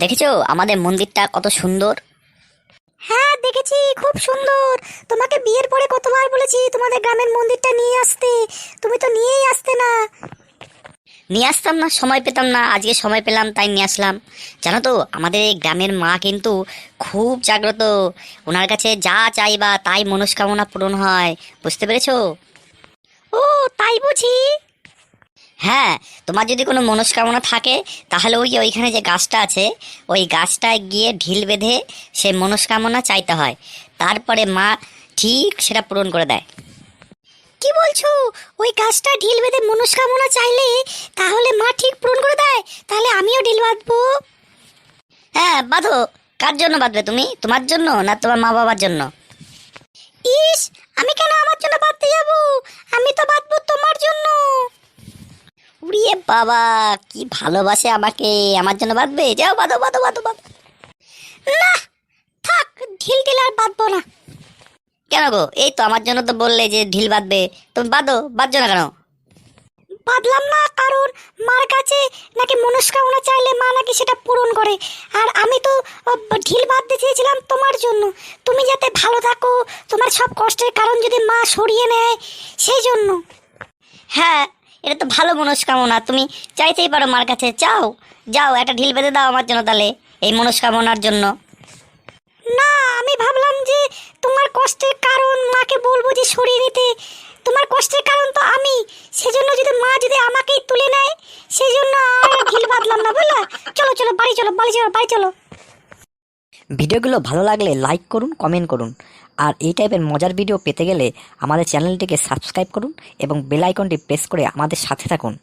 দেখেছ? আমাদের মন্দিরটা কত সুন্দর। হ্যাঁ দেখেছি খুব সুন্দর। তোমাকে বিয়ের পরে কতবার বলেছি তোমাদের গ্রামের মন্দিরটা নিয়ে আসতে। তুমি তো নিয়েই আসতে না। নিয়ে আসতাম না সময় পেতাম না আজকে সময় পেলাম তাই নিয়ে আসলাম। জানো তো আমাদের এই গ্রামের মা কিন্তু খুব জাগ্রত। ওনার কাছে যা চাইবা তাই মনস্কামনা পূরণ হয় বুঝতে পেরেছ? ও তাই বুঝি। হ্যাঁ তোমার যদি কোনো মনস্কামনা থাকে, তাহলে ওই ওইখানে যে গাছটা আছে, ওই গাছটায় গিয়ে ঢিল বেঁধে সে মনস্কামনা চাইতে হয়। তারপরে মা ঠিক সেটা পূরণ করে দেয়। কি বলছো? ওই গাছটা ঢিল বেঁধে মনস্কামনা চাইলে তাহলে মা ঠিক পূরণ করে দেয়? তাহলে আমিও ঢিল বাঁধবো। হ্যাঁ বাঁধো। কার জন্য বাঁধবে তুমি? তোমার জন্য না তোমার মা বাবার জন্য? ইস আমি কেন আমার জন্য বাঁধতে যাব আমি তো বাঁধবো তোমার জন্য উড়িয়ে বাবা কি ভালোবাসে আমাকে। আমার জন্য বাঁধবে? যাও বাঁধো বাঁধো বাঁধো বাঁধো। না থাক ঢিল ঢিল আর বাঁধবো না। কেন গো? এই তো আমার জন্য তো বললে যে ঢিল বাঁধবে। তুমি বাঁধো বাঁধছো না কেন? বাঁধলাম না কারণ মার কাছে নাকি মনস্কামনা চাইলে মা নাকি সেটা পূরণ করে। আর আমি তো ঢিল বাঁধতে চেয়েছিলাম তোমার জন্য। তুমি যাতে ভালো থাকো তোমার সব কষ্টের কারণ যদি মা সরিয়ে নেয় সেই জন্য। হ্যাঁ এটা তো ভালো মনস্কামনা। তুমি চাইতেই পারো মার কাছে। চাও যাও, একটা ঢিল বেঁধে দাও আমার জন্য তাহলে এই মনস্কামনার জন্য। না, আমি ভাবলাম যে তোমার কষ্টের কারণ মাকে বলব যে সরিয়ে নিতে। তোমার কষ্টের কারণ তো আমি। সেজন্য যদি মা যদি আমাকেই তুলে নেয় সেই জন্য আর ঢিল বাঁধলাম না, বুঝলা? চলো চলো, বাড়ি চলো বাড়ি চলো বাড়ি চলো। ভিডিওগুলো ভালো লাগলে লাইক করুন কমেন্ট করুন। আর এই টাইপের মজার ভিডিও পেতে গেলে আমাদের চ্যানেলটিকে সাবস্ক্রাইব করুন এবং বেলাইকনটি প্রেস করে আমাদের সাথে থাকুন।